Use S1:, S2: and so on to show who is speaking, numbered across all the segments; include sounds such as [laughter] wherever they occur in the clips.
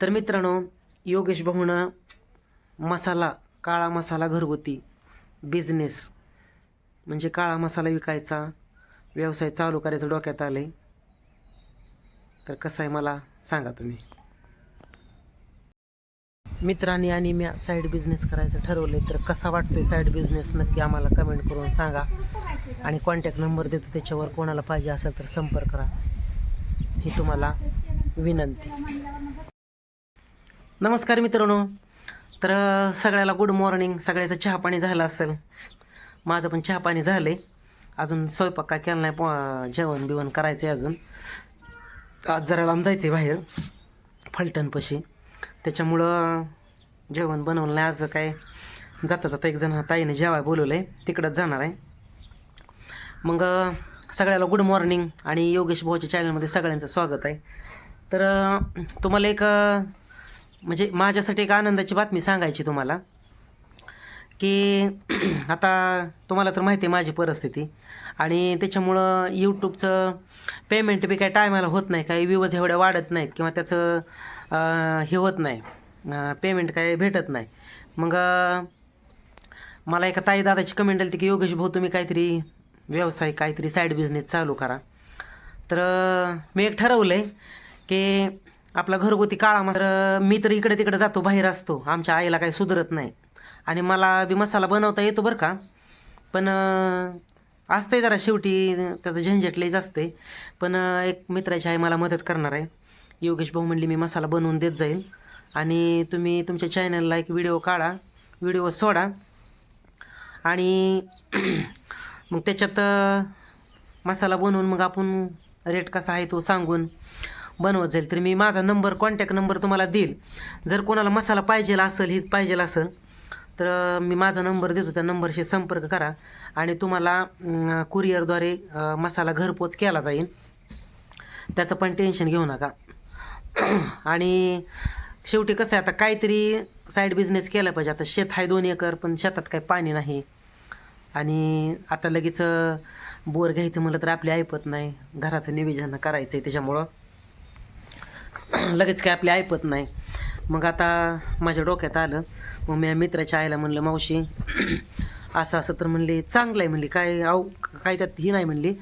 S1: तर मित्रांनो योगेश भाऊनं मसाला काळा मसाला घरगुती बिझनेस म्हणजे काळा मसाला विकायचा व्यवसाय चालू करायचं डोक्यात आले तर कसं आहे मला सांगा तुम्ही. मित्रांनी आणि मी साईड बिझनेस करायचं ठरवलं तर कसा वाटतोय साईड बिझनेस नक्की आम्हाला कमेंट करून सांगा. आणि कॉन्टॅक्ट नंबर देतो त्याच्यावर कोणाला पाहिजे असेल तर संपर्क करा. ही तुम्हाला विनंती. नमस्कार मित्रांनो. तर सगळ्याला गुड मॉर्निंग सगळ्याचं चहा पाणी झालं असेल. माझं पण चहा पाणी झालं आहे अजून स्वयंपाक काय केला नाही पो- जेवण बिवण करायचं आहे अजून. आज जरा लांब जायचं आहे बाहेर फलटणपाशी. त्याच्यामुळं जेवण बनवलं नाही आज काय जाता जाता एक जण ताईने जेवाय बोलवलं आहे तिकडंच जाणार आहे. मग सगळ्याला गुड मॉर्निंग आणि योगेश भाऊच्या चॅनलमध्ये सगळ्यांचं स्वागत आहे. तर तुम्हाला एक म्हणजे माझ्यासाठी एक आनंदाची बातमी सांगायची तुम्हाला की [clears throat] आता तुम्हाला तर माहिती आहे माझी परिस्थिती आणि त्याच्यामुळं यूट्यूबचं पेमेंट बी काय टायमाला होत नाही काही व्ह्यूज एवढ्या वाढत नाहीत किंवा त्याचं हे होत नाही पेमेंट काय भेटत नाही. मग मला एका ताई दादाची कमेंट आली की योगेश भाऊ तुम्ही काहीतरी व्यवसाय काहीतरी साईड बिझनेस चालू करा. तर मी एक ठरवलं आहे की आपला घरगुती काळा मात्र मी तर इकडे तिकडे जातो बाहेर असतो. आमच्या आईला काही सुधरत नाही. आणि मला बी मसाला बनवता येतो बरं का. पण असतंय जरा शेवटी त्याचं झंझट लईच असते पण एक मित्राची आई मला मदत करणार आहे. योगेश भाऊ म्हणली मी मसाला बनवून देत जाईल आणि तुम्ही तुमच्या चॅनलला एक व्हिडिओ काढा. व्हिडिओ सोडा. आणि मग त्याच्यात मसाला बनवून मग आपण रेट कसा आहे तो सांगून बनवत जाईल. तर मी माझा नंबर कॉन्टॅक्ट नंबर तुम्हाला देईल. जर कोणाला मसाला पाहिजे असेल हीच पाहिजे असेल तर मी माझा नंबर देतो. त्या नंबरशी संपर्क करा. आणि तुम्हाला कुरिअरद्वारे मसाला घरपोच केला जाईल. त्याचं पण टेन्शन घेऊ नका. [clears throat] आणि शेवटी कसं आहे आता काहीतरी साईड बिझनेस केला पाहिजे. आता शेत आहे दोन एकर पण शेतात काही पाणी नाही. आणि आता लगेच बोर घ्यायचं म्हटलं तर आपली ऐपत नाही. घराचं निवेदन करायचं आहे त्याच्यामुळं. [clears throat] लगेच काय आपली ऐपत नाही. मग आता माझ्या डोक्यात आलं. मग मी मित्राच्या आईला म्हणलं मावशी [clears throat] असं असं तर म्हणली चांगलं आहे म्हणली काय आव काय त्यात ही नाही म्हणली.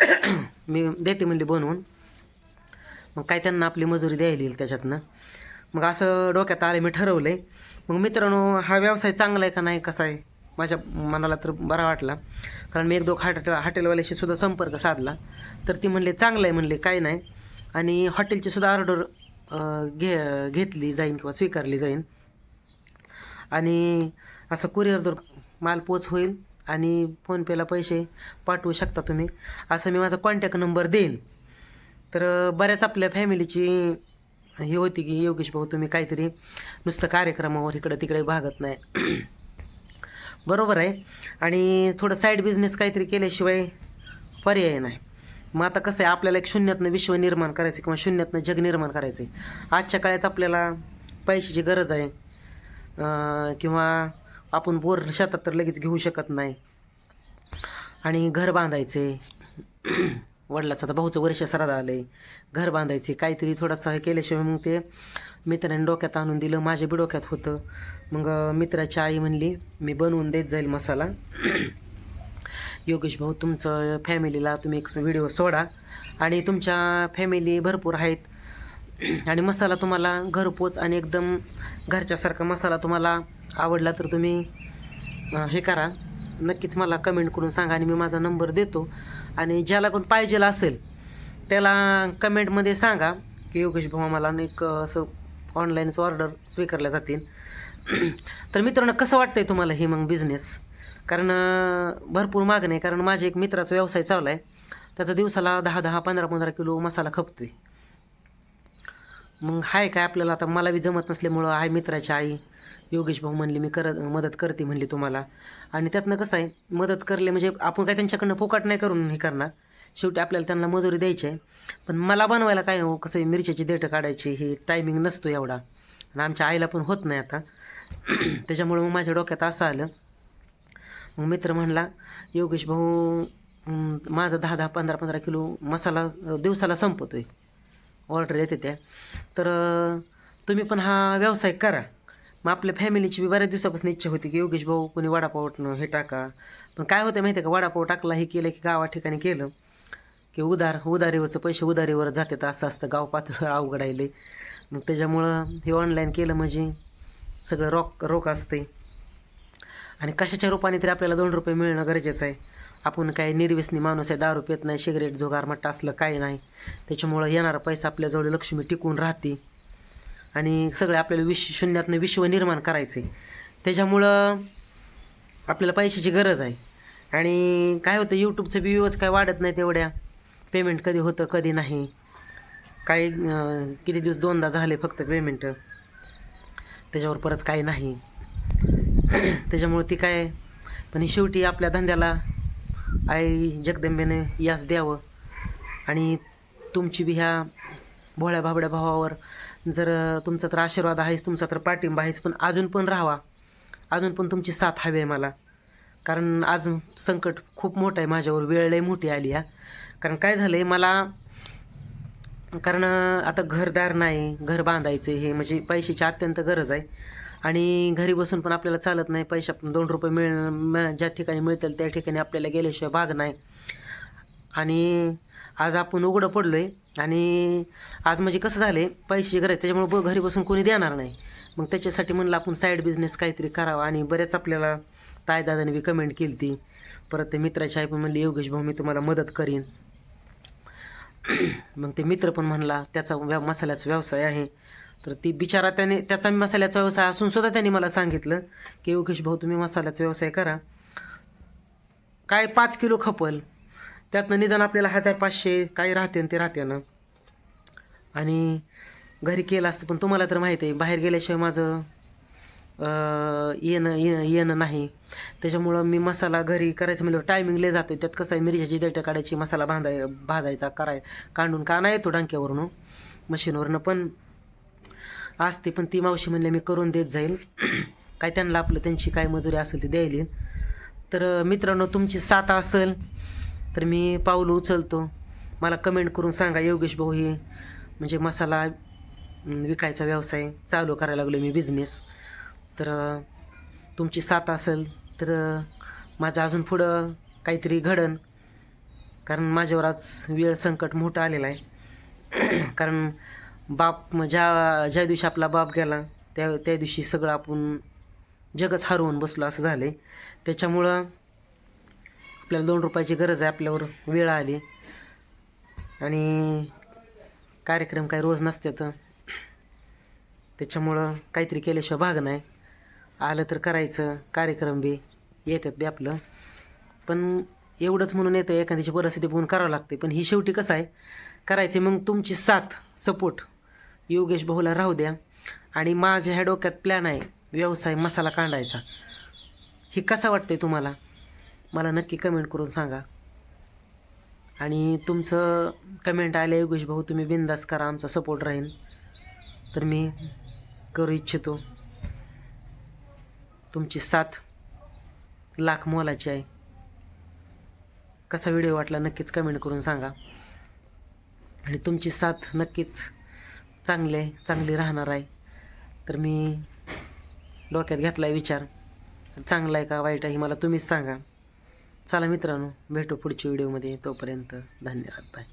S1: [clears throat] मी देते म्हणली बनवून. मग काय त्यांना आपली मजुरी द्यायला येईल त्याच्यातनं. मग असं डोक्यात आलं मी ठरवलं आहे मग मित्रांनो हा व्यवसाय चांगला आहे का नाही कसा आहे? माझ्या मनाला तर बरा वाटला. कारण मी एक दोघ हॉटेल हॉटेलवाल्याशी सुद्धा संपर्क साधला. तर ती म्हणले चांगलं आहे म्हणले काय नाही. आणि हॉटेलची सुद्धा ऑर्डर घे घेतली जाईन किंवा स्वीकारली जाईन. आणि असं कुरिअरद्वार माल पोच होईल आणि फोनपेला पैसे पाठवू शकता तुम्ही. असं मी माझा कॉन्टॅक्ट नंबर देईन. तर बऱ्याच आपल्या फॅमिलीची ही होती की योगेश भाऊ तुम्ही काहीतरी नुसतं कार्यक्रमावर इकडं तिकडे भागत नाही. बरोबर आहे. आणि थोडं साईड बिझनेस काहीतरी केल्याशिवाय पर्याय नाही. मग आता कसं आहे आपल्याला एक शून्यातनं विश्व निर्माण करायचं किंवा शून्यातनं जग निर्माण करायचं आहे आजच्या काळात आपल्याला पैशाची गरज आहे किंवा आपण बोर शेतात तर लगेच घेऊ शकत नाही. आणि घर बांधायचे [clears throat] वडिलाचं आता भाऊचं वर्ष श्राद्ध आलं आहे घर बांधायचे काहीतरी थोडासा हे केल्याशिवाय मग ते मित्राने डोक्यात आणून दिलं माझ्या बी डोक्यात होतं. मग मित्राची आई म्हणली मी बनवून देत जाईल मसाला. [clears throat] योगेश भाऊ तुमचं फॅमिलीला तुम्ही एक व्हिडिओ सोडा. आणि तुमच्या फॅमिली भरपूर आहेत. आणि मसाला तुम्हाला घरपोच आणि एकदम घरच्यासारखा मसाला तुम्हाला आवडला तर तुम्ही हे करा. नक्कीच मला कमेंट करून सांगा आणि मी माझा नंबर देतो. आणि ज्याला पण पाहिजे असेल त्याला कमेंटमध्ये सांगा की योगेश भाऊ मला एक असं ऑनलाईनच ऑर्डर स्वीकारल्या जातील. तर मित्रांनो कसं वाटतंय तुम्हाला हे मग बिझनेस कारण भरपूर मागणी आहे. कारण माझ्या एक मित्राचा व्यवसाय चालू आहे त्याचा दिवसाला दहा दहा पंधरा पंधरा किलो मसाला खपतोय. मग हाय काय आपल्याला? आता मला बी जमत नसल्यामुळं आहे मित्राची आई. योगेश भाऊ म्हणली मी करत मदत करते म्हणली तुम्हाला. आणि त्यातनं कसं आहे मदत करले म्हणजे आपण काय त्यांच्याकडनं फोकाट नाही करून हे करणार. शेवटी आपल्याला त्यांना मजुरी द्यायची आहे. पण मला बनवायला काय हो कसं आहे मिरच्याची देठं काढायची हे टायमिंग नसतो एवढा. आणि आमच्या आईला पण होत नाही आता. [clears throat] त्याच्यामुळे मग माझ्या डोक्यात असं आलं. मग मित्र म्हणला योगेश भाऊ माझा दहा दहा पंधरा पंधरा किलो मसाला दिवसाला संपतो आहे ऑर्डर येते त्या. तर तुम्ही पण हा व्यवसाय करा. मग आपल्या फॅमिलीची बी बऱ्याच दिवसापासून इच्छा होती की योगेश भाऊ कोणी वडापाव हे टाका. पण काय होतं माहिती आहे का वडापाव टाकला हे केलं की गावा ठिकाणी केलं की उदार उधारीवरचं पैसे उधारीवर जातात असं असतं. गाव पातळ अवघड आहे मग त्याच्यामुळं हे ऑनलाईन केलं म्हणजे सगळं रॉक रोख असते आणि कशाच्या रूपाने तरी आपल्याला दोन रुपये मिळणं गरजेचं आहे? आपण काय निर्व्यसनी माणूस आहे दारू पित नाही सिगरेट जुगार मट्टा असलं काही नाही. त्याच्यामुळं येणारा पैसा आपल्याजवळ लक्ष्मी टिकून राहते. आणि सगळे आपल्याला विश्व शून्यातनं विश्व निर्माण करायचं. आहे त्याच्यामुळं आपल्याला पैशाची गरज आहे. आणि काय होतं यूट्यूबचं बी व्ह्यूज काय वाढत नाही तेवढ्या पेमेंट कधी होतं कधी नाही. काही किती दिवस दोनदा झाले फक्त पेमेंट त्याच्यावर परत काही नाही. त्याच्यामुळं ती काय पण शेवटी आपल्या धंद्याला आई जगदंबेने यास द्यावं. आणि तुमची बी ह्या भोळ्या भाबड्या भावावर जर तुमचा तर आशीर्वाद आहेच तुमचा तर पाठिंबा आहेच पण अजून पण राहावा. अजून पण तुमची साथ हवी आहे मला. कारण आज संकट खूप मोठं आहे माझ्यावर वेळ लई मोठी आली आहे कारण काय झालं आहे मला कारण आता घरदार नाही घर बांधायचं हे म्हणजे पैशाची अत्यंत गरज आहे. आणि घरी बसून पण आपल्याला चालत नाही. पैशा दोन रुपये मिळ ज्या ठिकाणी मिळतील त्या ठिकाणी आपल्याला गेल्याशिवाय भाग नाही. आणि आज आपण उघडं पडलो आहे आणि आज म्हणजे कसं झालं आहे पैशाची गरज त्याच्यामुळे ब घरी बसून कोणी देणार नाही. मग त्याच्यासाठी म्हणलं आपण साईड बिझनेस काहीतरी करावा आणि बरेच आपल्याला तायदादाने बी कमेंट केली ती परत ते मित्राची आई पण म्हणली योगेश भाऊ मी तुम्हाला मदत करीन. मग ते मित्र पण म्हणला त्याचा व्या मसाल्याचा व्यवसाय आहे. तर ती बिचारा त्याने त्याचा मसाल्याचा व्यवसाय असून सुद्धा त्यांनी मला सांगितलं की योगेश भाऊ तुम्ही मसाल्याचा व्यवसाय करा. काय पाच किलो खपल. त्यातनं निदान आपल्याला हजार पाचशे काही राहते ते राहते ना. आणि घरी केलं असतं पण तुम्हाला तर माहीत आहे बाहेर गेल्याशिवाय माझं येणं येणं येणं नाही. त्याच्यामुळं मी मसाला घरी करायचं म्हणलं टायमिंग लय जातो त्यात कसं आहे मिरच्याची देठं काढायची मसाला बांधाय भाजायचा कराय कांडून का नाही येतो डांक्यावरून मशीनवरनं. पण असते पण ती मावशी म्हणले मी करून देत जाईल [clears throat] काय त्यांना आपलं त्यांची काय मजुरी असेल ती द्यायली. तर मित्रांनो तुमची साथ असेल तर मी पाऊल उचलतो. मला कमेंट करून सांगा योगेश भाऊ हे म्हणजे मसाला विकायचा व्यवसाय चालू करायला लागलो मी बिझनेस तर तुमची साथ असेल तर माझं अजून पुढं काहीतरी घडन. कारण माझ्यावर आज वेळ संकट मोठं आलेलं आहे. [clears throat] कारण बाप ज्या ज्या दिवशी आपला बाप गेला त्या त्या दिवशी सगळं आपण जगच हरवून बसलो असं झालं आहे त्याच्यामुळं आपल्याला दोन रुपयाची गरज आहे आपल्यावर वेळ आली. आणि कार्यक्रम काही रोज नसतात. त्याच्यामुळं काहीतरी केल्याशिवाय भाग नाही. आलं तर करायचं कार्यक्रम बी येतात बी आपलं. पण एवढंच म्हणून येतं एखाद्याची परिस्थिती बघून करावं लागते पण ही शेवटी कसं आहे करायचे मग तुमची साथ सपोर्ट. योगेश भाऊला राहू द्या. आणि माझ्या ह्या डोक्यात प्लॅन आहे व्यवसाय मसाला काढायचा. हे कसा वाटतंय तुम्हाला? मला नक्की कमेंट करून सांगा. आणि तुमचं कमेंट आलं योगेश भाऊ तुम्ही बिंदास करा आमचा सपोर्ट राहील. तर मी करू इच्छितो. तुमची साथ लाख मोलाची आहे. कसा व्हिडिओ वाटला नक्कीच कमेंट करून सांगा. आणि तुमची साथ नक्कीच चांगले चांगली राहणार आहे. तर मी डोक्यात घेतला आहे विचार. चांगला आहे का वाईट आहे हे मला तुम्हीच सांगा. चला मित्रांनो भेटू पुढच्या व्हिडिओमध्ये तोपर्यंत धन्यवाद. बाय